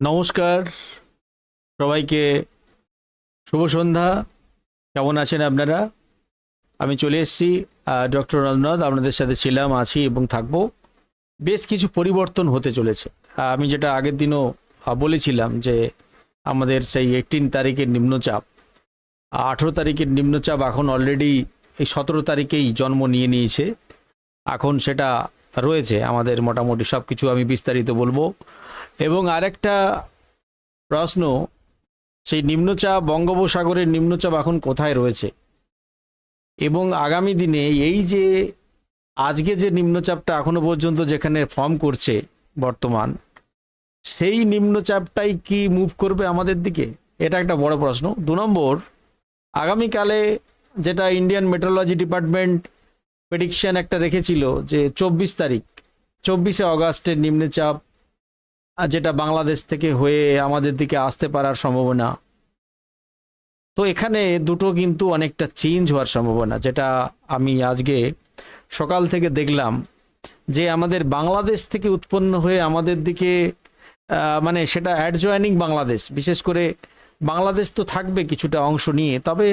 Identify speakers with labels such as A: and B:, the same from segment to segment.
A: নমস্কার। সবাইকে শুভ সন্ধ্যা। কেমন আছেন আপনারা? আমি চলে এসেছি ডক্টর রঞ্জনাথ আপনাদের সাথে ছিলাম, আছি এবং থাকব। বেশ কিছু পরিবর্তন হতে চলেছে। আমি যেটা আগের দিনও বলেছিলাম যে আমাদের সেই এইটিন তারিখের নিম্নচাপ, আঠেরো তারিখের নিম্নচাপ এখন অলরেডি এই সতেরো তারিখেই জন্ম নিয়ে নিয়েছে। এখন সেটা রয়েছে, আমাদের মোটামুটি সব কিছু আমি বিস্তারিত বলব। এবং আরেকটা প্রশ্ন, সেই নিম্নচাপ, বঙ্গোপসাগরের নিম্নচাপ এখন কোথায় রয়েছে? এবং আগামী দিনে এই যে, আজকে যে নিম্নচাপটা এখনও পর্যন্ত যেখানে ফর্ম করছে বর্তমান, সেই নিম্নচাপটাই কি মুভ করবে আমাদের দিকে? এটা একটা বড় প্রশ্ন। দু নম্বর, আগামীকালে যেটা ইন্ডিয়ান মেট্রোলজি ডিপার্টমেন্ট প্রেডিকশন একটা রেখেছিল যে চব্বিশ তারিখ, চব্বিশে অগাস্টের নিম্নচাপ যেটা বাংলাদেশ থেকে হয়ে আমাদের দিকে আসতে পারার সম্ভাবনা। তো এখানে দুটো কিন্তু অনেকটা চেঞ্জ হওয়ার সম্ভাবনা, যেটা আমি আজকে সকাল থেকে দেখলাম যে আমাদের বাংলাদেশ থেকে উৎপন্ন হয়ে আমাদের দিকে মানে সেটা অ্যাডজয়নিং বাংলাদেশ। বিশেষ করে বাংলাদেশ তো থাকবে কিছুটা অংশ নিয়ে, তবে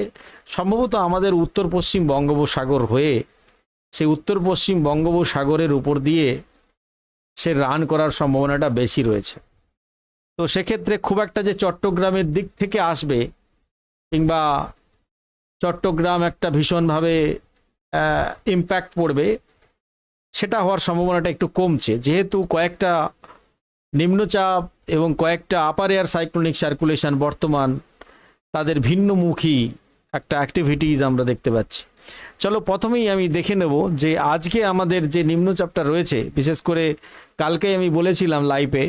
A: সম্ভবত আমাদের উত্তর পশ্চিম বঙ্গোপসাগর হয়ে, সেই উত্তর পশ্চিম বঙ্গোপসাগরের উপর দিয়ে সে রান করার সম্ভাবনাটা বেশি রয়েছে। তো সেক্ষেত্রে খুব একটা যে চট্টগ্রামের দিক থেকে আসবে কিংবা চট্টগ্রাম একটা ভীষণভাবে ইম্প্যাক্ট পড়বে, সেটা হওয়ার সম্ভাবনাটা একটু কমছে। যেহেতু কয়েকটা নিম্নচাপ এবং কয়েকটা আপার এয়ার সাইক্লোনিক সার্কুলেশন বর্তমান তাদের ভিন্নমুখী একটা অ্যাক্টিভিটিস আমরা দেখতে পাচ্ছি। চলো প্রথমেই আমি দেখে নেব যে আজকে আমাদের যে নিম্নচাপটা রয়েছে, বিশেষ করে কালকে আমি বলেছিলাম লাইভে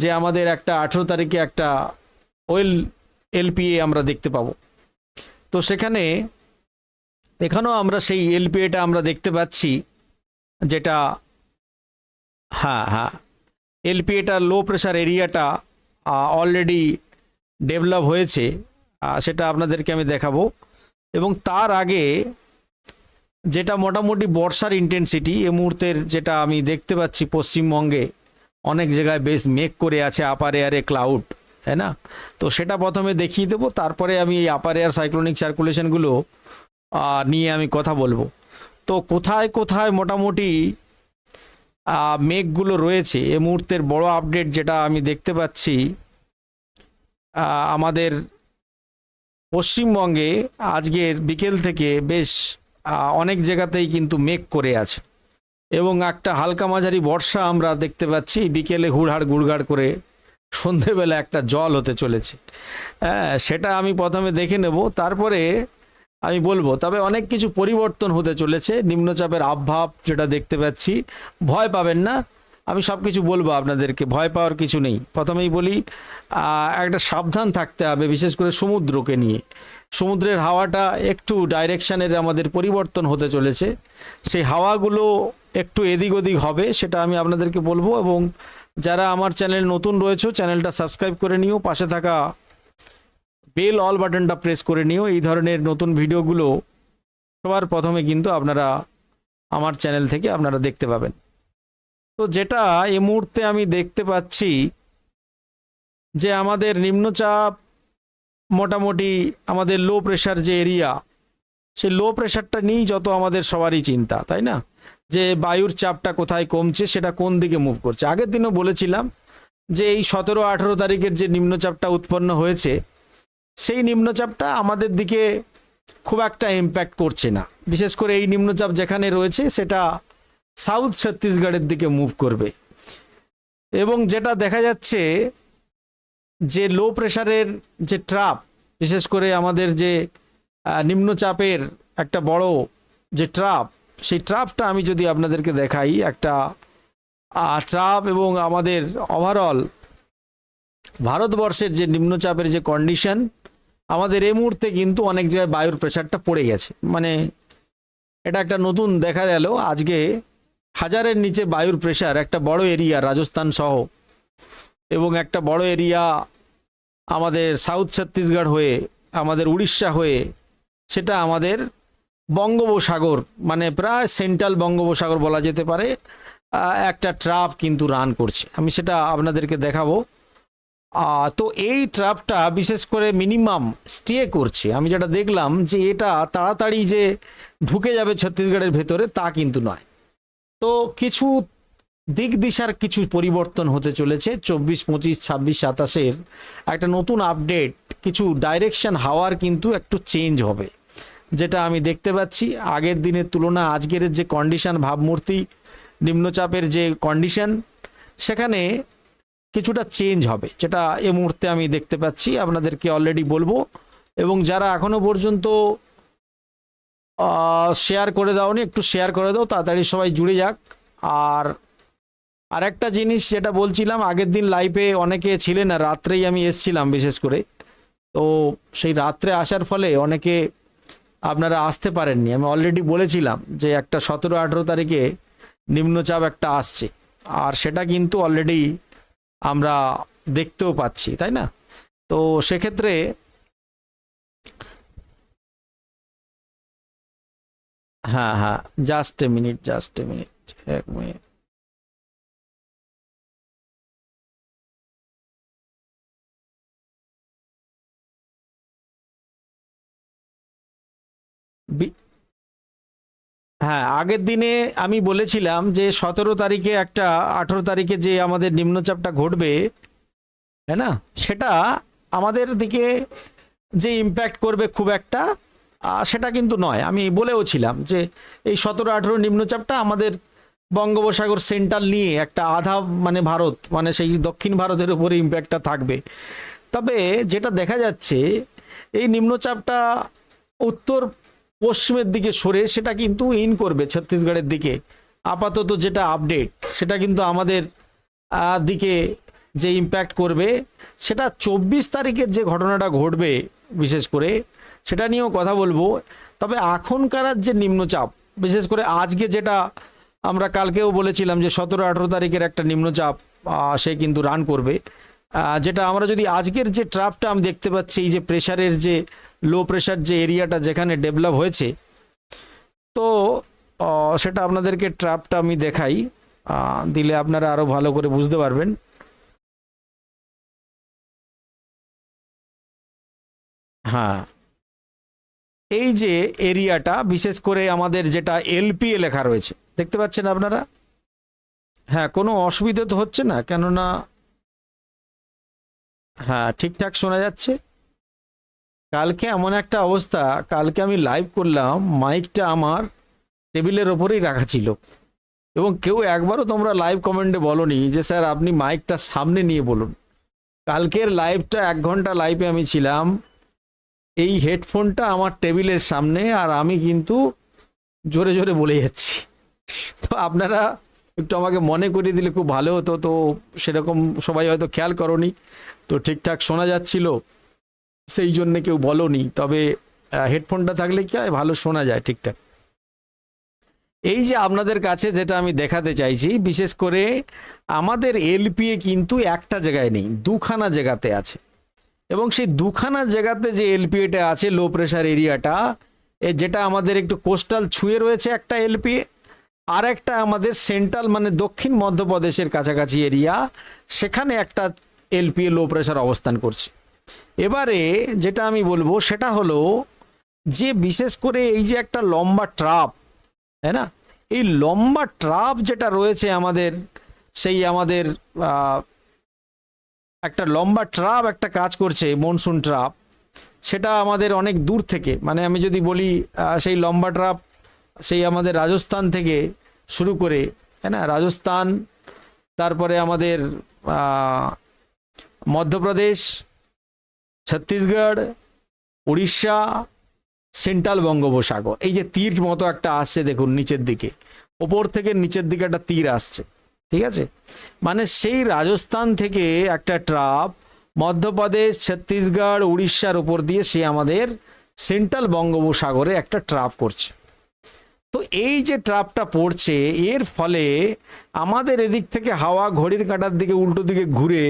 A: যে আমাদের একটা আঠেরো তারিখে একটা ওয়েল এলপিএ আমরা দেখতে পাবো। তো সেখানে এখানেও আমরা সেই এলপিএটা আমরা দেখতে পাচ্ছি যেটা হ্যাঁ হ্যাঁ এলপিএটা লো প্রেশার এরিয়াটা অলরেডি ডেভেলপ হয়েছে। সেটা আপনাদেরকে আমি দেখাবো। এবং তার আগে যেটা মোটামুটি বর্ষার ইন্টেন্সিটি এ মুহূর্তের যেটা আমি দেখতে পাচ্ছি পশ্চিমবঙ্গে, অনেক জায়গায় বেশ মেঘ করে আছে আপার এয়ারে ক্লাউড তাই না? তো সেটা প্রথমে দেখিয়ে দেবো, তারপরে আমি এই আপার এয়ার সাইক্লোনিক সার্কুলেশনগুলো নিয়ে আমি কথা বলব। তো কোথায় কোথায় মোটামুটি মেঘগুলো রয়েছে, এ মুহূর্তের বড় আপডেট যেটা আমি দেখতে পাচ্ছি আমাদের পশ্চিমবঙ্গে আজকের বিকেল থেকে বেশ অনেক জায়গাতেই কিন্তু মেঘ করে আছে। এবং একটা হালকা মাঝারি বর্ষা আমরা দেখতে পাচ্ছি, বিকেলে হুড়হাড় গুড়ঘাড় করে সন্ধেবেলা একটা জল হতে চলেছে। হ্যাঁ সেটা আমি প্রথমে দেখে নেব, তারপরে আমি বলব, তবে অনেক কিছু পরিবর্তন হতে চলেছে, নিম্নচাপের আবভাব যেটা দেখতে পাচ্ছি, ভয় পাবেন না। আমি সব কিছু বলব আপনাদেরকে, ভয় পাওয়ার কিছু নেই। প্রথমেই বলি একটা সাবধান থাকতে হবে, বিশেষ করে সমুদ্রকে নিয়ে। সমুদ্রের হাওয়াটা একটু ডাইরেকশানের আমাদের পরিবর্তন হতে চলেছে। সেই হাওয়াগুলো একটু এদিক ওদিক হবে, সেটা আমি আপনাদেরকে বলব এবং যারা আমার চ্যানেল নতুন রয়েছে, চ্যানেলটা সাবস্ক্রাইব করে নিও, পাশে থাকা বেল অল বাটনটা প্রেস করে নিও। এই ধরনের নতুন ভিডিওগুলো সবার প্রথমে কিন্তু আপনারা আমার চ্যানেল থেকে আপনারা দেখতে পাবেন। তো যেটা এই মুহূর্তে আমি দেখতে পাচ্ছি যে আমাদের নিম্নচাপ মোটামুটি আমাদের লো প্রেশার যে এরিয়া সেই লো প্রেশারটা নিয়েই যত আমাদের সবারই চিন্তা, তাই না? যে বায়ুর চাপটা কোথায় কমছে, সেটা কোন দিকে মুভ করছে? আগের দিনও বলেছিলাম যে এই সতেরো, আঠেরো তারিখের যে নিম্নচাপটা উৎপন্ন হয়েছে, সেই নিম্নচাপটা আমাদের দিকে খুব একটা ইম্প্যাক্ট করছে না। বিশেষ করে এই নিম্নচাপ যেখানে রয়েছে, সেটা সাউথ ছত্তিশগড়ের দিকে মুভ করবে। এবং যেটা দেখা যাচ্ছে যে লো প্রেশারের যে ট্রাপ বিশেষ করে আমাদের যে নিম্নচাপের একটা বড় যে ট্রাপ সেই ট্রাপটা আমি যদি আপনাদেরকে দেখাই একটা ট্রাপ এবং আমাদের ওভারঅল ভারতবর্ষের যে নিম্নচাপের যে কন্ডিশন আমাদের এই মুহূর্তে কিন্তু অনেক জায়গায় বায়ুর প্রেশারটা পড়ে গেছে। মানে এটা একটা নতুন দেখা গেল। আজকে হাজারের নিচে বায়ুর প্রেশার একটা বড় এরিয়া রাজস্থান সহ। এবং একটা বড় এরিয়া আমাদের সাউথ ছত্তিশগড় হয়ে, আমাদের উড়িষ্যা হয়ে, সেটা আমাদের বঙ্গোপসাগর মানে প্রায় সেন্ট্রাল বঙ্গোপসাগর বলা যেতে পারে একটা ট্রাপ কিন্তু রান করছে। আমি সেটা আপনাদেরকে দেখাবো। তো এই ট্রাপটা বিশেষ করে মিনিমাম স্টে করছে। আমি যেটা দেখলাম যে এটা তাড়াতাড়ি যে ঢুকে যাবে ছত্তিশগড়ের ভেতরে, তা কিন্তু নয়। তো কিছু দিক দিশার কিছু পরিবর্তন হতে চলেছে। চব্বিশ, পঁচিশ, ছাব্বিশ, সাতাশের একটা নতুন আপডেট, কিছু ডাইরেকশন হাওয়ার কিন্তু একটু চেঞ্জ হবে, যেটা আমি দেখতে পাচ্ছি। আগের দিনের তুলনা আজকের যে কন্ডিশন ভাবমূর্তি, নিম্নচাপের যে কন্ডিশন সেখানে কিছুটা চেঞ্জ হবে, যেটা এ মুহূর্তে আমি দেখতে পাচ্ছি। আপনাদেরকে অলরেডি বলব। এবং যারা এখনও পর্যন্ত শেয়ার করে দাওনি একটু শেয়ার করে দাও, তাড়াতাড়ি সবাই জুড়ে যাক। আর আরেকটা জিনিস যেটা বলছিলাম, আগের দিন লাইভে অনেকে ছিলেন না, রাত্রেই আমি এসছিলাম বিশেষ করে। তো সেই রাত্রে আসার ফলে অনেকে আপনারা আসতে পারেননি। আমি অলরেডি বলেছিলাম যে একটা সতেরো, আঠেরো তারিখে নিম্নচাপ একটা আসছে। আর সেটা কিন্তু অলরেডি আমরা দেখতেও পাচ্ছি, তাই না? তো সেক্ষেত্রে হ্যাঁ হ্যাঁ just a minute just a minute এক মিনিট হ্যাঁ আগের দিনে আমি বলেছিলাম যে সতেরো তারিখে একটা, আঠেরো তারিখে যে আমাদের নিম্নচাপটা ঘটবে, তাই না? সেটা আমাদের দিকে যে ইম্প্যাক্ট করবে খুব একটা সেটা কিন্তু নয়। আমি বলেও ছিলাম যে এই সতেরো আঠেরো নিম্নচাপটা আমাদের বঙ্গোপসাগর সেন্ট্রাল নিয়ে একটা আধা মানে ভারত মানে সেই দক্ষিণ ভারতের উপরে ইম্প্যাক্টটা থাকবে। তবে যেটা দেখা যাচ্ছে, এই নিম্নচাপটা উত্তর পশ্চিমের দিকে সরে সেটা কিন্তু ইন করবে ছত্তিশগড়ের দিকে। আপাতত যেটা আপডেট, সেটা কিন্তু আমাদের দিকে যে ইম্প্যাক্ট করবে, সেটা চব্বিশ তারিখের যে ঘটনাটা ঘটবে, বিশেষ করে সেটা নিয়েও কথা বলব। তবে এখনকার যে নিম্নচাপ, বিশেষ করে আজকে যেটা আমরা কালকেও বলেছিলাম যে সতেরো আঠেরো তারিখের একটা নিম্নচাপ সে কিন্তু রান করবে। যেটা আমরা যদি আজকের যে ট্রাপটা আমি দেখতে পাচ্ছি, এই যে প্রেশারের যে লো প্রেশার যে এরিয়াটা যেখানে ডেভেলপ হয়েছে, তো সেটা আপনাদেরকে ট্রাপটা আমি দেখাই। দিলে আপনারা আরও ভালো করে বুঝতে পারবেন। হ্যাঁ। এই যে এরিয়াটা, বিশেষ করে আমাদের যেটা এলপিএ লেখা রয়েছে, দেখতে পাচ্ছেন আপনারা? হ্যাঁ কোনো অসুবিধা তো হচ্ছে না, কেননা হ্যাঁ ঠিকঠাক শোনা যাচ্ছে। কালকে এমন একটা অবস্থা, কালকে আমি লাইভ করলাম মাইকটা আমার টেবিলের ওপরেই রাখা ছিল। এবং কেউ একবারও তোমরা লাইভ কমেন্টে বলনি যে, স্যার, আপনি মাইকটা সামনে নিয়ে বলুন। কালকের লাইভটা এক ঘণ্টা লাইভে আমি ছিলাম। এই হেডফোনটা আমার টেবিলের সামনে আর আমি কিন্তু জোরে জোরে বলে যাচ্ছি। তো আপনারা একটু আমাকে মনে করিয়ে দিলে খুব ভালো হতো, তো সেরকম সবাই হয়তো খেয়াল করনি। তো ঠিকঠাক শোনা যাচ্ছিল, সেই জন্যে কেউ বলনি। তবে হেডফোনটা থাকলে কি হয়, ভালো শোনা যায় ঠিকঠাক। এই যে আপনাদের কাছে যেটা আমি দেখাতে চাইছি, বিশেষ করে আমাদের এলপিএ কিন্তু একটা জায়গায় নেই, দুখানা জায়গাতে আছে। এবং সেই দুখানা জায়গাতে যে এলপিএটা আছে লো প্রেশার এরিয়াটা এ যেটা আমাদের একটু কোস্টাল ছুঁয়ে রয়েছে একটা এলপিএ আর একটা আমাদের সেন্ট্রাল মানে দক্ষিণ মধ্যপ্রদেশের কাছাকাছি এরিয়া সেখানে একটা এলপিএ লো প্রেশার অবস্থান করছে। এবারে যেটা আমি বলব, সেটা হলো যে বিশেষ করে এই যে একটা লম্বা ট্রাপ তাই না? এই লম্বা ট্রাপ যেটা রয়েছে আমাদের, সেই আমাদের একটা লম্বা ট্রাপ একটা কাজ করছে মনসুন ট্রাপ, সেটা আমাদের অনেক দূর থেকে মানে আমি যদি বলি সেই লম্বা ট্রাপ সেই আমাদের রাজস্থান থেকে শুরু করে হ্যাঁ না? রাজস্থান, তারপরে আমাদের মধ্যপ্রদেশ, ছত্তিশগড়, উড়িষ্যা, সেন্ট্রাল বঙ্গোপসাগর। এই যে তীর মতো একটা আসছে দেখুন নিচের দিকে, ওপর থেকে নিচের দিকে একটা তীর আসছে। ঠিক আছে? মানে সেই রাজস্থান থেকে একটা ট্রাপ মধ্যপ্রদেশ, ছত্তিশগড়, উড়িষ্যার উপর দিয়ে সে আমাদের সেন্ট্রাল বঙ্গোপসাগরে একটা ট্রাপ করছে। তো এই যে ট্রাপটা পড়ছে, এর ফলে আমাদের এদিক থেকে হাওয়া ঘড়ির কাঁটার দিকে, উল্টো দিকে ঘুরে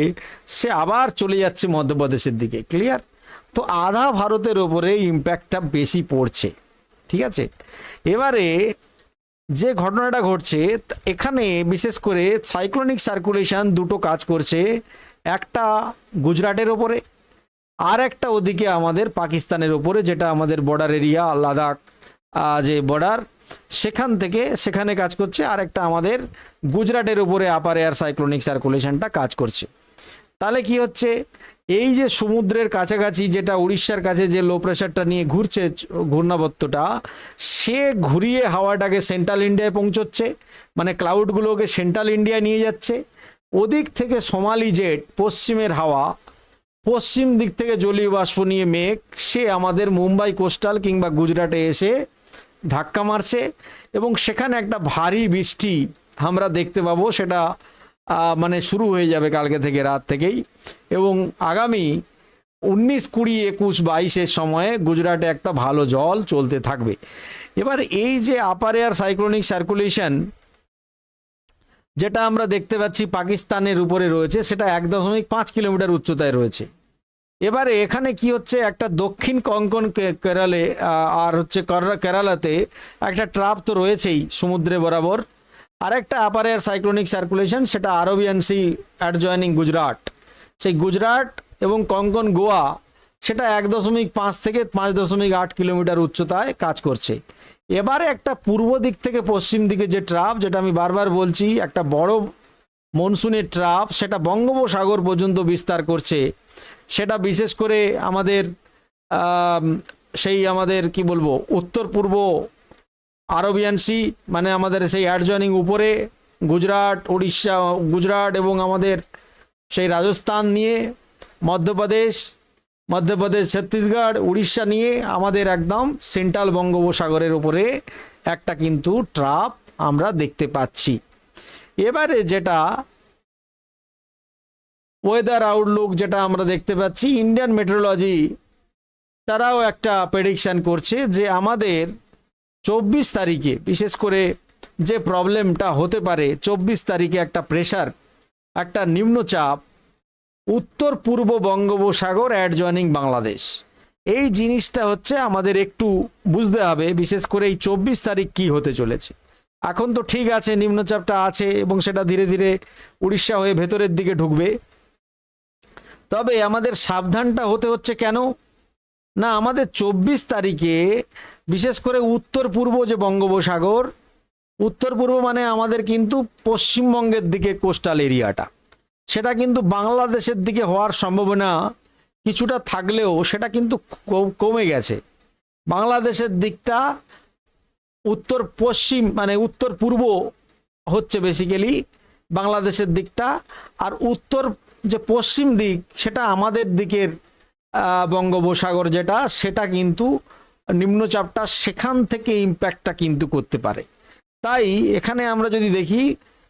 A: সে আবার চলে যাচ্ছে মধ্যপ্রদেশের দিকে ক্লিয়ার তো আধা ভারতের ওপরে ইম্প্যাক্টটা বেশি পড়ছে, ঠিক আছে? এবারে যে ঘটনাটা ঘটছে, এখানে বিশেষ করে সাইক্লোনিক সার্কুলেশন দুটো কাজ করছে, একটা গুজরাটের ওপরে আর একটা ওদিকে আমাদের পাকিস্তানের ওপরে, যেটা আমাদের বর্ডার এরিয়া লাদাখ যে বর্ডার সেখান থেকে সেখানে কাজ করছে, আর একটা আমাদের গুজরাটের উপরে আপার এয়ার সাইক্লোনিক সার্কুলেশনটা কাজ করছে। তাহলে কি হচ্ছে? এই যে সমুদ্রের কাছাকাছি যেটা উড়িষ্যার কাছে যে লো প্রেশারটা নিয়ে ঘুরছে ঘূর্ণাবর্তটা, সে ঘুরিয়ে হাওয়াটাকে সেন্ট্রাল ইন্ডিয়ায় পৌঁছচ্ছে মানে ক্লাউডগুলোকে সেন্ট্রাল ইন্ডিয়া নিয়ে যাচ্ছে। ওদিক থেকে সোমালি জেট পশ্চিমের হাওয়া, পশ্চিম দিক থেকে জলীয় বাষ্প নিয়ে মেঘ, সে আমাদের মুম্বাই কোস্টাল কিংবা গুজরাটে এসে ধাক্কা মারছে এবং সেখানে একটা ভারী বৃষ্টি আমরা দেখতে পাবো, সেটা মানে শুরু হয়ে যাবে কালকে থেকে রাত থেকেই। এবং আগামী উনিশ কুড়ি একুশ বাইশের সময়ে গুজরাটে একটা ভালো জল চলতে থাকবে। এবার এই যে আপার এয়ার সাইক্লোনিক সার্কুলেশন যেটা আমরা দেখতে পাচ্ছি পাকিস্তানের উপরে রয়েছে, সেটা এক দশমিক পাঁচ কিলোমিটার উচ্চতায় রয়েছে। এবারে এখানে কি হচ্ছে, একটা দক্ষিণ কঙ্কন কেরালে আর হচ্ছে কেরালাতে একটা ট্রাপ তো রয়েছেই সমুদ্রে বরাবর। আর একটা আপার এয়ার সাইক্লোনিক সার্কুলেশন সেটা আরবিয়ান সি অ্যাডজয়নিং গুজরাট সেই গুজরাট এবং কঙ্কন গোয়া সেটা এক দশমিক পাঁচ থেকে পাঁচ দশমিক আট কিলোমিটার উচ্চতায় কাজ করছে। এবারে একটা পূর্ব দিক থেকে পশ্চিম দিকে যে ট্রাপ যেটা আমি বারবার বলছি, একটা বড় মনসুনের ট্রাপ সেটা বঙ্গোপসাগর পর্যন্ত বিস্তার করছে। সেটা বিশেষ করে আমাদের সেই আমাদের, কি বলব উত্তর পূর্ব আরবিয়ান সি মানে আমাদের সেই অ্যাডজয়নিং উপরে, গুজরাট উড়িষ্যা গুজরাট এবং আমাদের সেই রাজস্থান নিয়ে, মধ্যপ্রদেশ মধ্যপ্রদেশ, ছত্তিশগড়, উড়িষ্যা নিয়ে আমাদের একদম সেন্ট্রাল বঙ্গোপসাগরের উপরে একটা কিন্তু ট্রাপ আমরা দেখতে পাচ্ছি। এবারে যেটা ওয়েদার আউটলুক যেটা আমরা দেখতে পাচ্ছি ইন্ডিয়ান মেট্রোলজি তারাও একটা প্রেডিকশান করছে যে আমাদের চব্বিশ তারিখে, বিশেষ করে যে প্রবলেমটা হতে পারে, চব্বিশ তারিখে একটা প্রেশার একটা নিম্নচাপ, উত্তর পূর্ব বঙ্গোপসাগর অ্যাডজয়নিং বাংলাদেশ। এই জিনিসটা হচ্ছে আমাদের একটু বুঝতে হবে, বিশেষ করে এই চব্বিশ তারিখ কি হতে চলেছে। এখন তো ঠিক আছে, নিম্নচাপটা আছে এবং সেটা ধীরে ধীরে উড়িষ্যা হয়ে ভেতরের দিকে ঢুকবে। তবে আমাদের সাবধানটা হতে হচ্ছে কেন? না, আমাদের চব্বিশ তারিখে বিশেষ করে উত্তর পূর্ব যে বঙ্গোপসাগর, উত্তর পূর্ব মানে আমাদের কিন্তু পশ্চিমবঙ্গের দিকে কোস্টাল এরিয়াটা। সেটা কিন্তু বাংলাদেশের দিকে হওয়ার সম্ভাবনা কিছুটা থাকলেও সেটা কিন্তু কমে গেছে। বাংলাদেশের দিকটা উত্তর পশ্চিম মানে উত্তর পূর্ব হচ্ছে বেসিক্যালি বাংলাদেশের দিকটা, আর উত্তর যে পশ্চিম দিক সেটা আমাদের দিকের বঙ্গোপসাগর যেটা, সেটা কিন্তু নিম্নচাপটা সেখান থেকে ইম্প্যাক্টটা কিন্তু করতে পারে। তাই এখানে আমরা যদি দেখি,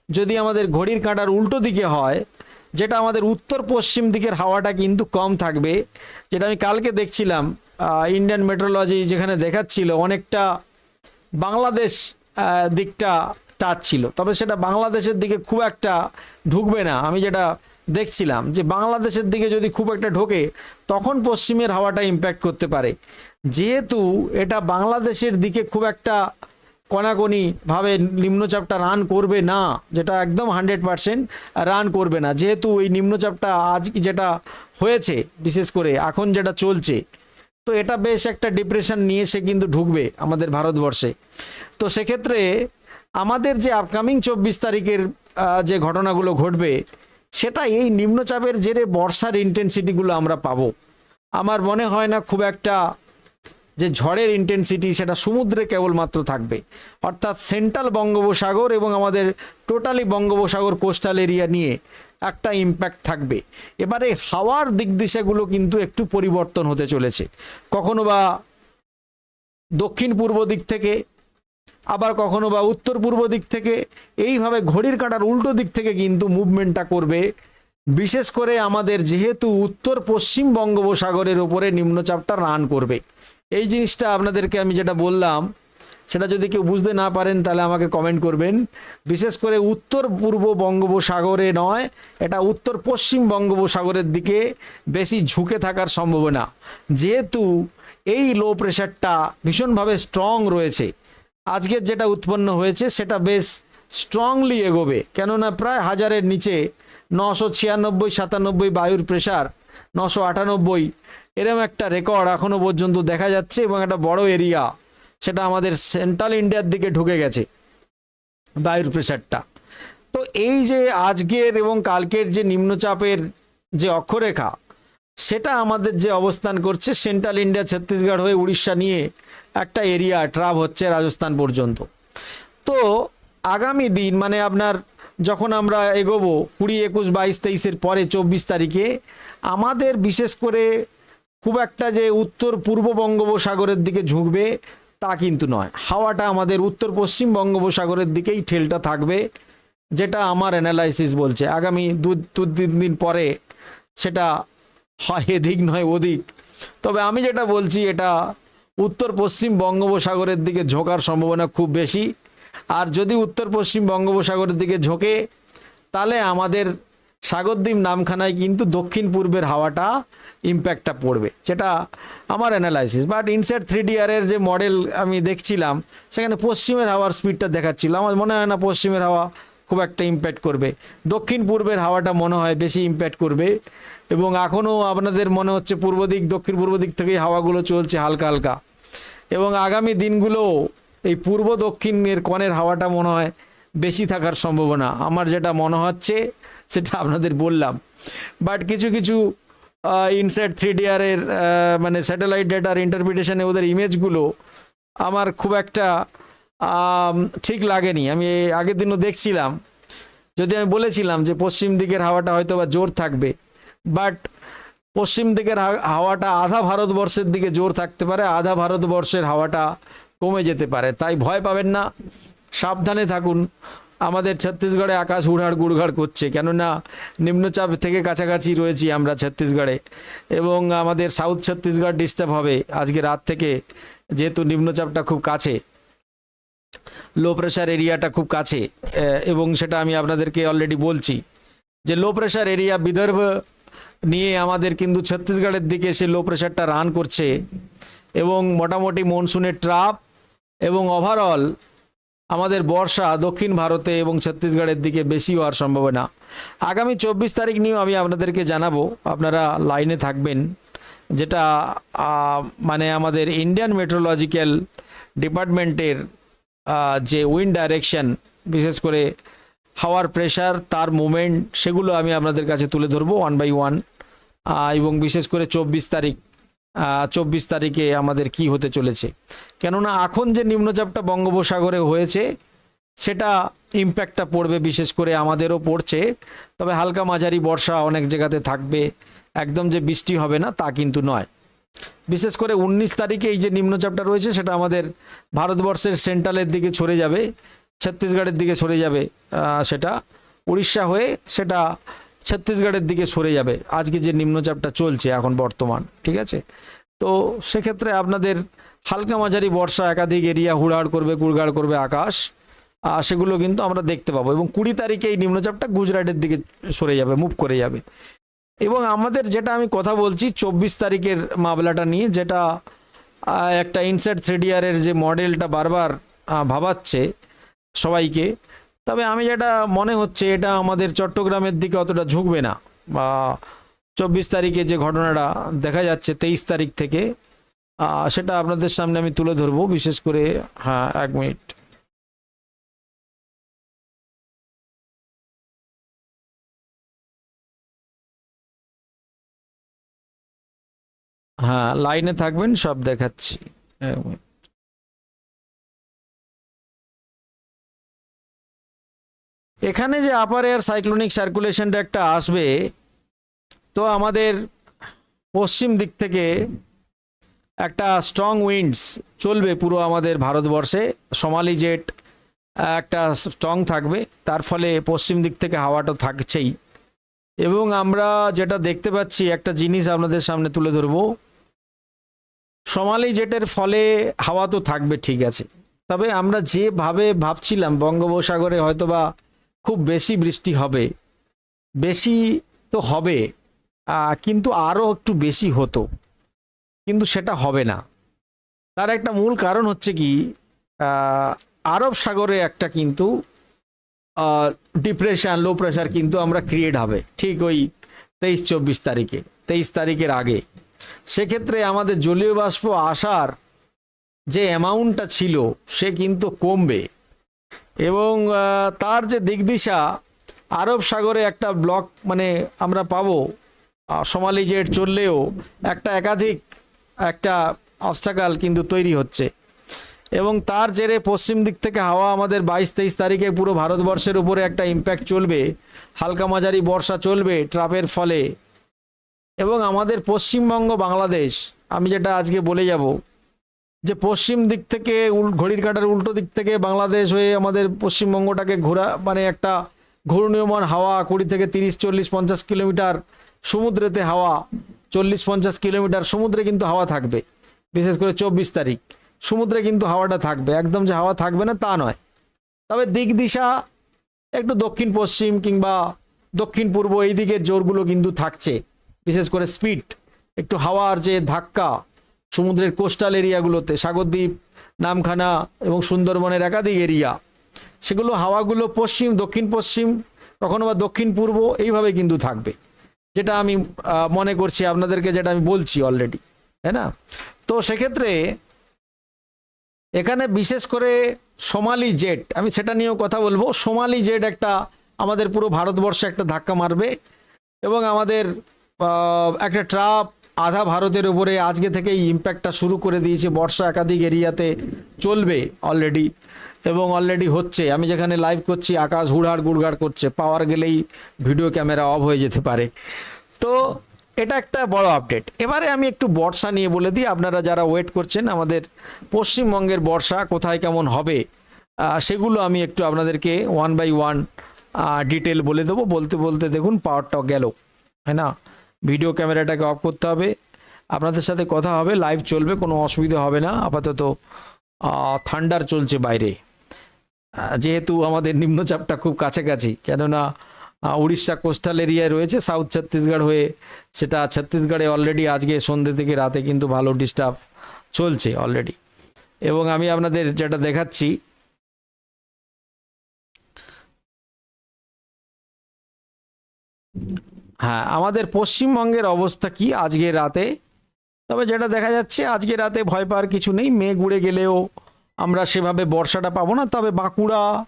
A: যদি আমাদের ঘড়ির কাঁটার উল্টো দিকে হয়, যেটা আমাদের উত্তর পশ্চিম দিকের হাওয়াটা কিন্তু কম থাকবে, যেটা আমি কালকে দেখছিলাম ইন্ডিয়ান মেট্রোলজি যেখানে দেখাচ্ছিল, অনেকটা বাংলাদেশ দিকটা টাচ ছিল। তবে সেটা বাংলাদেশের দিকে খুব একটা ঢুকবে না। আমি যেটা দেখছিলাম যে, বাংলাদেশের দিকে যদি খুব একটা ঢোকে, তখন পশ্চিমের হাওয়াটা ইম্প্যাক্ট করতে পারে। যেহেতু এটা বাংলাদেশের দিকে খুব একটা কণাকণি ভাবে নিম্নচাপটা রান করবে না, যেটা একদম হান্ড্রেড পারসেন্ট রান করবে না। যেহেতু এই নিম্নচাপটা আজ যেটা হয়েছে, বিশেষ করে এখন যেটা চলছে, তো এটা বেশ একটা ডিপ্রেশন নিয়ে সে কিন্তু ঢুকবে আমাদের ভারতবর্ষে। তো সেক্ষেত্রে আমাদের যে আপকামিং চব্বিশ তারিখের যে ঘটনাগুলো ঘটবে, সেটা এই নিম্নচাপের জেরে বর্ষার ইন্টেন্সিটিগুলো আমরা পাবো। আমার মনে হয় না খুব একটা যে ঝড়ের ইন্টেন্সিটি সেটা সমুদ্রে কেবলমাত্র থাকবে। অর্থাৎ সেন্ট্রাল বঙ্গোপসাগর এবং আমাদের টোটালি বঙ্গোপসাগর কোস্টাল এরিয়া নিয়ে একটা ইম্প্যাক্ট থাকবে। এবারে হাওয়ার দিক দিশাগুলো কিন্তু একটু পরিবর্তন হতে চলেছে। কখনো বা দক্ষিণ পূর্ব দিক থেকে, আবার কখনো বা উত্তর পূর্ব দিক থেকে, এইভাবে ঘড়ির কাঁটার উল্টো দিক থেকে কিন্তু মুভমেন্টটা করবে। বিশেষ করে আমাদের যেহেতু উত্তর পশ্চিম বঙ্গোপসাগরের ওপরে নিম্নচাপটা রান করবে। এই জিনিসটা আপনাদেরকে আমি যেটা বললাম, সেটা যদি কেউ বুঝতে না পারেন, তাহলে আমাকে কমেন্ট করবেন। বিশেষ করে উত্তর পূর্ব বঙ্গোপসাগরে নয়, এটা উত্তর পশ্চিম বঙ্গোপসাগরের দিকে বেশি ঝুঁকে থাকার সম্ভাবনা। যেহেতু এই লো প্রেশারটা ভীষণভাবে স্ট্রং রয়েছে। আজকের যেটা উৎপন্ন হয়েছে, সেটা বেশ স্ট্রংলি এগোবে। কেননা প্রায় হাজারের নিচে নশো ছিয়ানব্বই সাতানব্বই বায়ুর প্রেশার নশো আটানব্বই এরম একটা রেকর্ড এখনও পর্যন্ত দেখা যাচ্ছে এবং একটা বড় এরিয়া সেটা আমাদের সেন্ট্রাল ইন্ডিয়ার দিকে ঢুকে গেছে বায়ুর প্রেশারটা তো এই যে আজকের এবং কালকের যে নিম্নচাপের যে অক্ষরেখা, সেটা আমাদের যে অবস্থান করছে সেন্ট্রাল ইন্ডিয়া ছত্তিশগড় হয়ে উড়িষ্যা নিয়ে একটা এরিয়া ট্রাভ হচ্ছে রাজস্থান পর্যন্ত। তো আগামী দিন মানে আপনার যখন আমরা এগোবো কুড়ি, একুশ, বাইশ, তেইশের পরে চব্বিশ তারিখে, আমাদের বিশেষ করে খুব একটা যে উত্তর পূর্ব বঙ্গোপসাগরের দিকে ঝুঁকবে তা কিন্তু নয়। হাওয়াটা আমাদের উত্তর পশ্চিম বঙ্গোপসাগরের দিকেই ঠেলটা থাকবে, যেটা আমার অ্যানালাইসিস বলছে। আগামী দু দু, তিন দিন পরে সেটা হয় এদিক নয় ওদিক। তবে আমি যেটা বলছি, এটা উত্তর পশ্চিম বঙ্গোপসাগরের দিকে ঝোঁকার সম্ভাবনা খুব বেশি। আর যদি উত্তর পশ্চিম বঙ্গোপসাগরের দিকে ঝোঁকে, তাহলে আমাদের সাগরদ্বীপ নামখানায় কিন্তু দক্ষিণ পূর্বের হাওয়াটা ইম্প্যাক্টটা পড়বে। যেটা আমার অ্যানালাইসিস বাট ইনসেট থ্রি ডিআরের যে মডেল আমি দেখছিলাম, সেখানে পশ্চিমের হাওয়ার স্পিডটা দেখাচ্ছিল। আমার মনে হয় না পশ্চিমের হাওয়া খুব একটা ইম্প্যাক্ট করবে। দক্ষিণ পূর্বের হাওয়াটা মনে হয় বেশি ইম্প্যাক্ট করবে। এবং এখনও আপনাদের মনে হচ্ছে পূর্ব দিক, দক্ষিণ পূর্ব দিক থেকেই হাওয়াগুলো চলছে হালকা হালকা। এবং আগামী দিনগুলো এই পূর্ব দক্ষিণের কনের হাওয়াটা মনে হয় বেশি থাকার সম্ভাবনা। আমার যেটা মনে হচ্ছে সেটা আপনাদের বললাম। বাট কিছু কিছু ইনসেট থ্রি ডিআরের মানে স্যাটেলাইট ডেটার ইন্টারপ্রিটেশনে ওদের ইমেজগুলো আমার খুব একটা ঠিক লাগেনি। আমি আগের দিনও দেখছিলাম। যদি আমি বলেছিলাম যে পশ্চিম দিকের হাওয়াটা হয়তো বা জোর থাকবে বাট পশ্চিম দিকের হাওয়াটা আধা ভারতবর্ষের দিকে জোর থাকতে পারে, আধা ভারতবর্ষের হাওয়াটা কমে যেতে পারে। তাই ভয় পাবেন না, সাবধানে থাকুন। আমাদের ছত্তিশগড়ে আকাশ উড়াড় গুড়ঘাড় করছে, কেননা নিম্নচাপ থেকে কাছাকাছি রয়েছি আমরা ছত্তিশগড়ে। এবং আমাদের সাউথ ছত্তিশগড় ডিস্টার্ব হবে আজকে রাত থেকে, যেহেতু নিম্নচাপটা খুব কাছে। লো প্রেশার এরিয়াটা খুব কাছে এবং সেটা আমি আপনাদেরকে অলরেডি বলছি যে লো প্রেশার এরিয়া বিদর্ভ নিয়ে আমাদের কিন্তু ছত্তিশগড়ের দিকে সে লো প্রেশারটা রান করছে। এবং মোটামুটি মনসুনের ট্রাপ এবং ওভারঅল আমাদের বর্ষা দক্ষিণ ভারতে এবং ছত্তিশগড়ের দিকে বেশি হওয়ার সম্ভাবনা। আগামী চব্বিশ তারিখ নিয়েও আমি আপনাদেরকে জানাব, আপনারা লাইনে থাকবেন, যেটা মানে আমাদের ইন্ডিয়ান মেট্রোলজিক্যাল ডিপার্টমেন্টের যে উইন্ড ডাইরেকশন, বিশেষ করে হাওয়ার প্রেশার তার মুভমেন্ট, সেগুলো আমি আপনাদের কাছে তুলে ধরবো ওয়ান বাই ওয়ান এবং বিশেষ করে চব্বিশ তারিখ চব্বিশ তারিখে আমাদের কি হতে চলেছে? কেননা এখন যে নিম্নচাপটা বঙ্গোপসাগরে হয়েছে, সেটা ইম্প্যাক্টটা পড়বে, বিশেষ করে আমাদেরও পড়ছে। তবে হালকা মাঝারি বর্ষা অনেক জায়গাতে থাকবে। একদম যে বৃষ্টি হবে না, তা কিন্তু নয়। বিশেষ করে উনিশ তারিখে এই যে নিম্নচাপটা রয়েছে, সেটা আমাদের ভারতবর্ষের সেন্ট্রালের দিকে সরে যাবে, ছত্তিশগড়ের দিকে সরে যাবে সেটা। উড়িষ্যা হয়ে সেটা ছত্তিশগড়ের দিকে সরে যাবে। আজকে যে নিম্নচাপটা চলছে এখন বর্তমান, ঠিক আছে? তো সেক্ষেত্রে আপনাদের হালকা মাঝারি বর্ষা, একাধিক এরিয়া হুড়াড় করবে গুড়গাড় করবে আকাশ। আর সেগুলো কিন্তু আমরা দেখতে পাবো। এবং কুড়ি তারিখে এই নিম্নচাপটা গুজরাটের দিকে সরে যাবে, মুভ করে যাবে। এবং আমাদের যেটা আমি কথা বলছি, চব্বিশ তারিখের মামলাটা নিয়ে, যেটা একটা ইনসেট থ্রিডিয়ারের যে মডেলটা বারবার ভাবাচ্ছে সবাইকে তবে আমি যেটা মনে হচ্ছে, এটা আমাদের চট্টগ্রামের দিকে অতটা ঝুঁকবে না। বা চব্বিশ তারিখে যে ঘটনাটা দেখা যাচ্ছে, তেইশ তারিখ থেকে সেটা আপনাদের সামনে আমি তুলে ধরবো, বিশেষ করে হ্যাঁ এক মিনিট। হ্যাঁ লাইনে থাকবেন, সব দেখাচ্ছি। এক মিনিট। এখানে যে আপার এয়ার সাইক্লোনিক সার্কুলেশনটা একটা আসবে, তো আমাদের পশ্চিম দিক থেকে একটা স্ট্রং উইন্ডস চলবে পুরো আমাদের ভারতবর্ষে। সোমালি জেট একটা স্ট্রং থাকবে, তার ফলে পশ্চিম দিক থেকে হাওয়াটা থাকছেই। এবং আমরা যেটা দেখতে পাচ্ছি, একটা জিনিস আপনাদের সামনে তুলে ধরবো। সোমালি জেটের ফলে হাওয়া তো থাকবে, ঠিক আছে। তবে আমরা যেভাবে ভাবছিলাম, বঙ্গোপসাগরে হয়তোবা খুব বেশি বৃষ্টি হবে। বেশি তো হবে কিন্তু আরও একটু বেশি হতো। কিন্তু সেটা হবে না। তার একটা মূল কারণ হচ্ছে কি আরব সাগরে একটা কিন্তু ডিপ্রেশন লো প্রেশার কিন্তু আমরা ক্রিয়েট হবে, ঠিক ওই তেইশ চব্বিশ তারিখে, তেইশ তারিখের আগে। সেক্ষেত্রে আমাদের জলীয় বাষ্প আসার যে অ্যামাউন্টটা ছিল, সে কিন্তু কমবে। এবং তার যে দিকদিশা, আরব সাগরে একটা ব্লক মানে আমরা পাবো। সোমালি জেট চললেও একটা একাধিক, একটা অবস্টাকাল কিন্তু তৈরি হচ্ছে। এবং তার জেরে পশ্চিম দিক থেকে হাওয়া আমাদের বাইশ তেইশ তারিখে পুরো ভারতবর্ষের উপরে একটা ইম্প্যাক্ট চলবে। হালকা মাঝারি বর্ষা চলবে ট্রাপের ফলে। এবং আমাদের পশ্চিমবঙ্গ বাংলাদেশ আমি যেটা আজকে বলে যাব যে পশ্চিম দিক থেকে ঘড়ির কাটার উল্টো দিক থেকে বাংলাদেশ হয়ে আমাদের পশ্চিমবঙ্গটাকে ঘোরা মানে একটা ঘূর্ণীয়মান হাওয়া, কুড়ি থেকে তিরিশ, চল্লিশ, পঞ্চাশ কিলোমিটার সমুদ্রেতে হাওয়া, চল্লিশ, পঞ্চাশ কিলোমিটার সমুদ্রে কিন্তু হাওয়া থাকবে, বিশেষ করে চব্বিশ তারিখ। সমুদ্রে কিন্তু হাওয়াটা থাকবে, একদম যে হাওয়া থাকবে না তা নয়। তবে দিক দিশা একটু দক্ষিণ পশ্চিম কিংবা দক্ষিণ পূর্ব এই দিকের জোরগুলো কিন্তু থাকছে, বিশেষ করে স্পিড, একটু হাওয়ার যে ধাক্কা সমুদ্রের কোস্টাল এরিয়াগুলোতে, সাগরদ্বীপ, নামখানা এবং সুন্দরবনের একাধিক এরিয়া। সেগুলো হাওয়াগুলো পশ্চিম, দক্ষিণ পশ্চিম, কখনো বা দক্ষিণ পূর্ব, এইভাবে কিন্তু থাকবে। যেটা আমি মনে করছি আপনাদেরকে, যেটা আমি বলছি অলরেডি তাই না? তো সেক্ষেত্রে এখানে বিশেষ করে সোমালি জেট, আমি সেটা নিয়েও কথা বলব। সোমালি জেট একটা, আমাদের পুরো ভারতবর্ষে একটা ধাক্কা মারবে এবং আমাদের একটা ট্রাপ আধা ভারতের উপরে আজকে থেকেই ইম্প্যাক্টটা শুরু করে দিয়েছে বর্ষা একাধিক এরিয়াতে চলবে অলরেডি এবং অলরেডি হচ্ছে। আমি যেখানে লাইভ করছি, আকাশ হুড়হাড় গুড়ঘাড় করছে পাওয়ার গেলেই ভিডিও ক্যামেরা অফ হয়ে যেতে পারে। তো এটা একটা বড় আপডেট এবারে আমি একটু বর্ষা নিয়ে বলে দিই, আপনারা যারা ওয়েট করছেন আমাদের পশ্চিমবঙ্গের বর্ষা কোথায় কেমন হবে সেগুলো আমি একটু আপনাদেরকে ওয়ান বাই ওয়ান ডিটেল বলে দেবো। বলতে বলতে দেখুন পাওয়ারটা গেল হ্যাঁ না? ভিডিও ক্যামেরাটাকে অফ করতে হবে। আপনাদের সাথে কথা হবে লাইভ চলবে, কোনো অসুবিধা হবে না। আপাতত ঠান্ডার চলছে বাইরে। যেহেতু আমাদের নিম্নচাপটা খুব কাছাকাছি, কেননা উড়িষ্যা কোস্টাল এরিয়ায় রয়েছে সাউথ ছত্তিশগড় হয়ে সেটা ছত্তিশগড়ে অলরেডি আজকে সন্ধ্যে থেকে রাতে কিন্তু ভালো ডিস্টার্ব চলছে অলরেডি এবং আমি আপনাদের যেটা দেখাচ্ছি হ্যাঁ আমাদের পশ্চিমবঙ্গের অবস্থা কি আজকে রাতে? তবে যেটা দেখা যাচ্ছে, আজকে রাতে ভয় পাওয়ার কিছু নেই। মেঘ উড়ে গেলেও আমরা সেভাবে বর্ষাটা পাবো না। তবে বাঁকুড়া,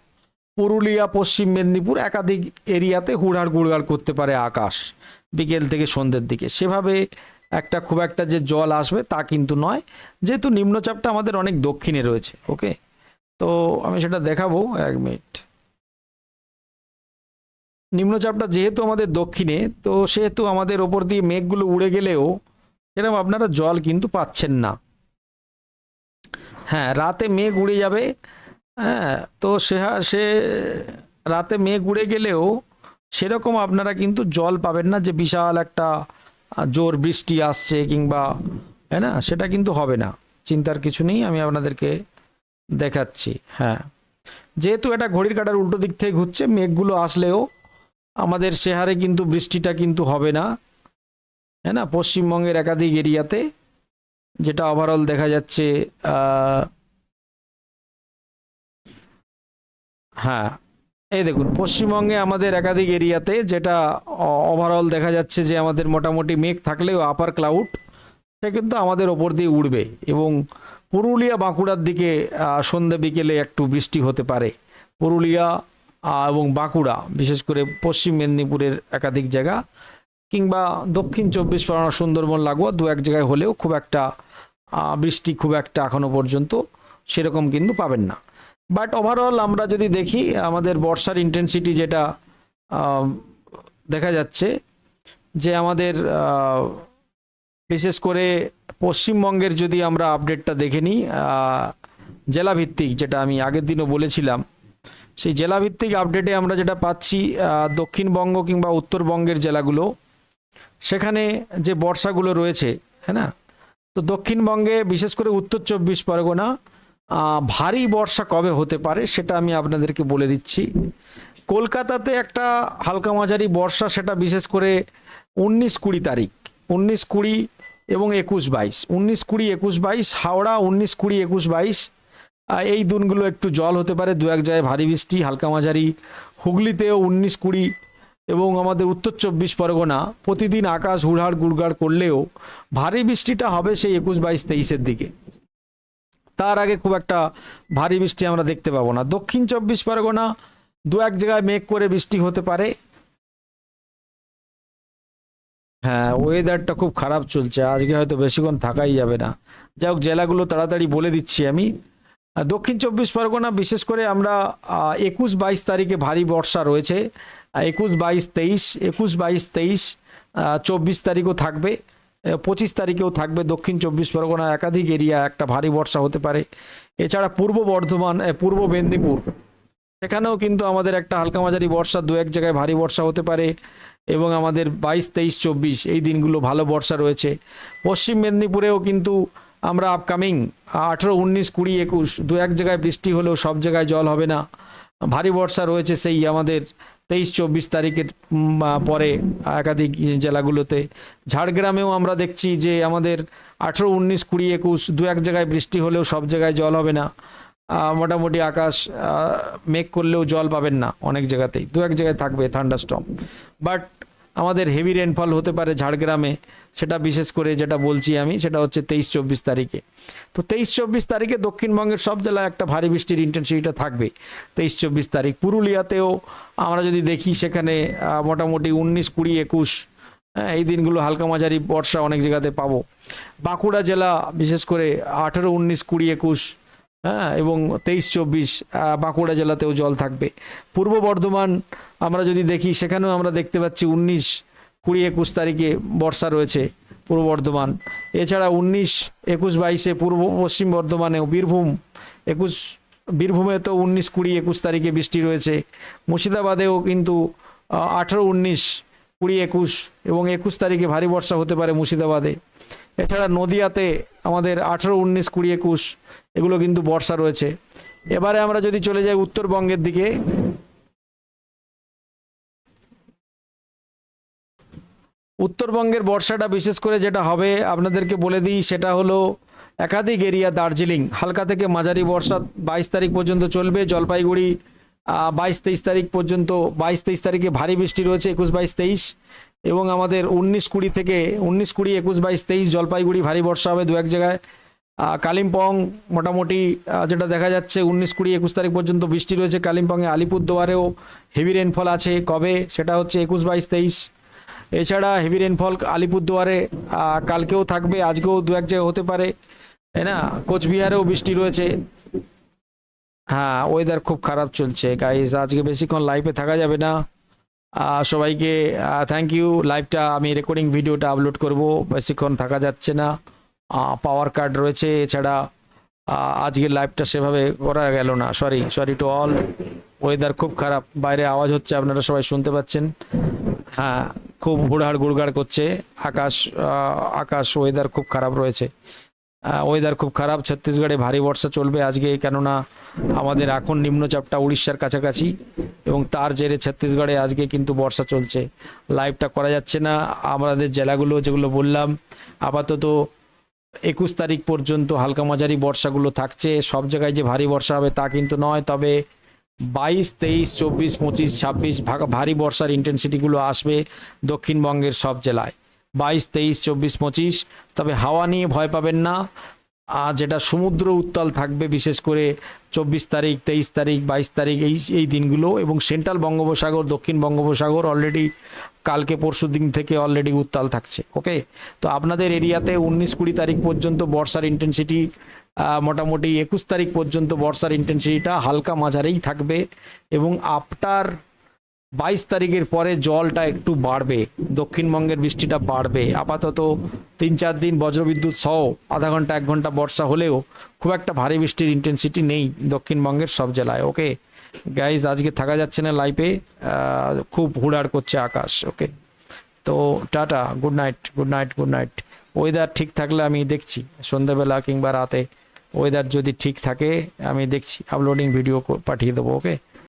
A: পুরুলিয়া, পশ্চিম মেদিনীপুর একাধিক এরিয়াতে হুড়হাড় গুড়গাড় করতে পারে আকাশ বিকেল থেকে সন্ধ্যের দিকে। সেভাবে একটা খুব একটা যে জল আসবে তা কিন্তু নয়। যেহেতু নিম্নচাপটা আমাদের অনেক দক্ষিণে রয়েছে ওকে তো আমি সেটা দেখাবো এক মিনিট। নিম্নচাপটা যেহেতু আমাদের দক্ষিণে, তো সেহেতু আমাদের ওপর দিয়ে মেঘগুলো উড়ে গেলেও এরকম আপনারা জল কিন্তু পাচ্ছেন না। হ্যাঁ রাতে মেঘ উড়ে যাবে হ্যাঁ তো সে সে রাতে মেঘ উড়ে গেলেও সেরকম আপনারা কিন্তু জল পাবেন না যে বিশাল একটা জোর বৃষ্টি আসছে কিংবা হ্যাঁ না? সেটা কিন্তু হবে না। চিন্তার কিছু নেই, আমি আপনাদেরকে দেখাচ্ছি। হ্যাঁ যেহেতু এটা ঘড়ির কাটার উল্টো দিক থেকে ঘুরছে, মেঘগুলো আসলেও আমাদের সে হারে কিন্তু বৃষ্টিটা কিন্তু হবে না। হ্যাঁ না? পশ্চিমবঙ্গের একাধিক এরিয়াতে যেটা ওভারঅল দেখা যাচ্ছে হ্যাঁ এই দেখুন, পশ্চিমবঙ্গে আমাদের একাধিক এরিয়াতে যেটা ওভারঅল দেখা যাচ্ছে যে আমাদের মোটামুটি মেঘ থাকলেও আপার ক্লাউড সে কিন্তু আমাদের ওপর দিয়ে উড়বে এবং পুরুলিয়া বাঁকুড়ার দিকে সন্ধে বিকেলে একটু বৃষ্টি হতে পারে। পুরুলিয়া এবং বাঁকুড়া, বিশেষ করে পশ্চিম মেদিনীপুরের একাধিক জায়গা, কিংবা দক্ষিণ চব্বিশ পরগনা, সুন্দরবন, লাগোয়া দু এক জায়গায় হলেও খুব একটা বৃষ্টি খুব একটা এখনও পর্যন্ত সেরকম কিন্তু পাবেন না। বাট ওভারঅল আমরা যদি দেখি, আমাদের বর্ষার ইন্টেন্সিটি যেটা দেখা যাচ্ছে যে আমাদের বিশেষ করে পশ্চিমবঙ্গের যদি আমরা আপডেটটা দেখে নিই জেলাভিত্তিক যেটা আমি আগের দিনও বলেছিলাম সেই জেলাভিত্তিক আপডেটে আমরা যেটা পাচ্ছি দক্ষিণবঙ্গ কিংবা উত্তরবঙ্গের জেলাগুলো, সেখানে যে বর্ষাগুলো রয়েছে হ্যাঁ না? তো দক্ষিণবঙ্গে বিশেষ করে উত্তর চব্বিশ পরগনা ভারী বর্ষা কবে হতে পারে সেটা আমি আপনাদেরকে বলে দিচ্ছি। কলকাতাতে একটা হালকা মাঝারি বর্ষা, সেটা বিশেষ করে উনিশ কুড়ি তারিখ, উনিশ কুড়ি এবং একুশ বাইশ, উনিশ কুড়ি একুশ বাইশ, হাওড়া উনিশ কুড়ি একুশ বাইশ এই দিনগুলো একটু জল হতে পারে, দু এক জায়গায় ভারী বৃষ্টি, হালকা মাঝারি। হুগলিতেও উনিশ কুড়ি এবং আমাদের উত্তর চব্বিশ পরগনা, প্রতিদিন আকাশ হুড়হাড় গুড়গাড় করলেও ভারী বৃষ্টিটা হবে সেই একুশ বাইশ তেইশের দিকে। তার আগে খুব একটা ভারী বৃষ্টি আমরা দেখতে পাবো না। দক্ষিণ চব্বিশ পরগনা, দু এক জায়গায় মেঘ করে বৃষ্টি হতে পারে। হ্যাঁ ওয়েদারটা খুব খারাপ চলছে, আজকে হয়তো বেশিক্ষণ থাকাই যাবে না। যাই হোক, জেলাগুলো তাড়াতাড়ি বলে দিচ্ছি আমি। দক্ষিণ চব্বিশ পরগনা, বিশেষ করে আমরা একুশ বাইশ তারিখে ভারী বর্ষা রয়েছে। একুশ বাইশ তেইশ, একুশ বাইশ তেইশ চব্বিশ তারিখও থাকবে পঁচিশ তারিখেও থাকবে দক্ষিণ চব্বিশ পরগনা একাধিক এরিয়া একটা ভারী বর্ষা হতে পারে। এছাড়া পূর্ব বর্ধমান পূর্ব মেদিনীপুর, সেখানেও কিন্তু আমাদের একটা হালকা মাঝারি বর্ষা, দু এক জায়গায় ভারী বর্ষা হতে পারে এবং আমাদের বাইশ তেইশ চব্বিশ এই দিনগুলো ভালো বর্ষা রয়েছে। পশ্চিম মেদিনীপুরেও কিন্তু আমরা আপকামিং আঠেরো, উনিশ, কুড়ি, একুশ, দু এক জায়গায় বৃষ্টি হলেও সব জায়গায় জল হবে না। ভারী বর্ষা রয়েছে সেই আমাদের তেইশ, চব্বিশ তারিখের পরে একাধিক জেলাগুলোতে। ঝাড়গ্রামেও আমরা দেখছি যে আমাদের আঠেরো, উনিশ, কুড়ি, একুশ, দু এক জায়গায় বৃষ্টি হলেও সব জায়গায় জল হবে না। মোটামুটি আকাশ মেঘ করলেও জল পাবেন না অনেক জায়গাতেই। দু এক জায়গায় থাকবে থান্ডারস্টর্ম। বাট আমাদের হেভি রেনফল হতে পারে ঝাড়গ্রামে, সেটা বিশেষ করে যেটা বলছি আমি, সেটা হচ্ছে তেইশ চব্বিশ তারিখে। তো তেইশ চব্বিশ তারিখে দক্ষিণবঙ্গের সব জেলায় একটা ভারী বৃষ্টির ইন্টেন্সিটিটা থাকবে। তেইশ চব্বিশ তারিখ পুরুলিয়াতেও আমরা যদি দেখি সেখানে মোটামুটি উনিশ, কুড়ি, একুশ হ্যাঁ এই দিনগুলো হালকা মাঝারি বর্ষা অনেক জায়গাতে পাবো। বাঁকুড়া জেলা বিশেষ করে আঠেরো, উনিশ, কুড়ি, একুশ হ্যাঁ এবং তেইশ, চব্বিশ বাঁকুড়া জেলাতেও জল থাকবে। পূর্ব বর্ধমান আমরা যদি দেখি, সেখানেও আমরা দেখতে পাচ্ছি উনিশ, কুড়ি, একুশ তারিখে বর্ষা রয়েছে পূর্ব বর্ধমান। এছাড়া উনিশ, একুশ, বাইশে পূর্ব, পশ্চিম বর্ধমানেও বীরভূম, একুশ বীরভূমে তো উনিশ, কুড়ি, একুশ তারিখে বৃষ্টি রয়েছে। মুর্শিদাবাদেও কিন্তু আঠেরো, উনিশ, কুড়ি, একুশ এবং একুশ তারিখে ভারী বর্ষা হতে পারে মুর্শিদাবাদে। এছাড়া নদিয়াতে আমাদের আঠেরো, উনিশ, কুড়ি, একুশ এগুলো কিন্তু বর্ষা রয়েছে। এবারে আমরা যদি চলে যাই উত্তরবঙ্গের দিকে। উত্তরবঙ্গের বর্ষাটা বিশেষ করে যেটা হবে, আপনাদেরকে বলে দিই, সেটা হলো একাধিক এরিয়া দার্জিলিং। হালকা থেকে মাঝারি বর্ষা বাইশ তারিখ পর্যন্ত চলবে। জলপাইগুড়ি বাইশ, তেইশ তারিখ পর্যন্ত, বাইশ, তেইশ তারিখে ভারী বৃষ্টি রয়েছে, একুশ, বাইশ, তেইশ। এবং আমাদের উনিশ কুড়ি থেকে উনিশ কুড়ি, একুশ বাইশ, তেইশ জলপাইগুড়ি ভারী বর্ষা হবে দু এক জায়গায়। কালিম্পং মোটামুটি যেটা দেখা যাচ্ছে উনিশ কুড়ি, একুশ তারিখ পর্যন্ত বৃষ্টি রয়েছে কালিম্পংয়ে। আলিপুরদুয়ারেও হেভি রেনফল আছে। কবে? সেটা হচ্ছে একুশ বাইশ, তেইশ। এছাড়া হেভি রেনফল আলিপুরদুয়ারে কালকেও থাকবে, আজকেও দু এক জায়গায় হতে পারে। তাই না? কোচবিহারেও বৃষ্টি রয়েছে। হ্যাঁ ওয়েদার খুব খারাপ চলছে। গাইজ আজকে বেশিক্ষণ লাইফে থাকা যাবে না। সবাইকে থ্যাংক ইউ লাইভটা আমি রেকর্ডিং ভিডিওটা আপলোড করব। বেশিক্ষণ থাকা যাচ্ছে না। পাওয়ার কার্ড রয়েছে। এছাড়া আজকের লাইভটা সেভাবে করা গেল না। Sorry sorry to all weather খুব খারাপ। বাইরে আওয়াজ হচ্ছে, আপনারা সবাই শুনতে পাচ্ছেন। হ্যাঁ খুব হুড়হাড়, গুড়গাড় করছে। আকাশ আকাশ ওয়েদার খুব খারাপ রয়েছে। ওয়েদার খুব খারাপ। ছত্তিশগড়ে ভারী বর্ষা চলবে আজকে, কেননা আমাদের এখন নিম্নচাপটা উড়িষ্যার কাছাকাছি এবং তার জেরে ছত্তিশগড়ে আজকে কিন্তু বর্ষা চলছে। লাইভটা করা যাচ্ছে না। আমাদের জেলাগুলো যেগুলো বললাম, আপাতত একুশ তারিখ পর্যন্ত হালকা মাঝারি বর্ষাগুলো থাকছে। সব জায়গায় যে ভারী বর্ষা হবে তা কিন্তু নয়, তবে বাইশ, তেইশ, চব্বিশ, পঁচিশ, ছাব্বিশ ভারী বর্ষার ইন্টেন্সিটিগুলো আসবে দক্ষিণবঙ্গের সব জেলায়। বাইশ, তেইশ, চব্বিশ, পঁচিশ। তবে হাওয়া নিয়ে ভয় পাবেন না। আর যেটা সমুদ্র উত্তাল থাকবে, বিশেষ করে চব্বিশ তারিখ, তেইশ তারিখ, বাইশ তারিখ, এই এই দিনগুলো এবং সেন্ট্রাল বঙ্গোপসাগর, দক্ষিণ বঙ্গোপসাগর অলরেডি কালকে পরশু দিন থেকে অলরেডি উত্তাল থাকছে ওকে তো আপনাদের এরিয়াতে উনিশ, কুড়ি তারিখ পর্যন্ত বর্ষার ইন্টেন্সিটি মোটামুটি একুশ তারিখ পর্যন্ত বর্ষার ইন্টেন্সিটিটা হালকা মাঝারেই থাকবে এবং আফটার বাইশ তারিখের পরে জলটা একটু বাড়বে, দক্ষিণবঙ্গের বৃষ্টিটা বাড়বে। আপাতত তিন চার দিন বজ্রবিদ্যুৎ সহ আধা ঘণ্টা, এক ঘণ্টা বর্ষা হলেও খুব একটা ভারী বৃষ্টির ইন্টেন্সিটি নেই দক্ষিণবঙ্গের সব জেলায় ওকে গাইজ আজকে থাকা যাচ্ছে না লাইফে খুব হুড়াড় করছে আকাশ ওকে তো tata good night good night good night weather ঠিক থাকলে আমি দেখছি, সন্ধ্যাবেলা কিংবা রাতে। ওয়েদার যদি ঠিক থাকে, আমি দেখছি আপলোডিং ভিডিও পাঠিয়ে দেবো ওকে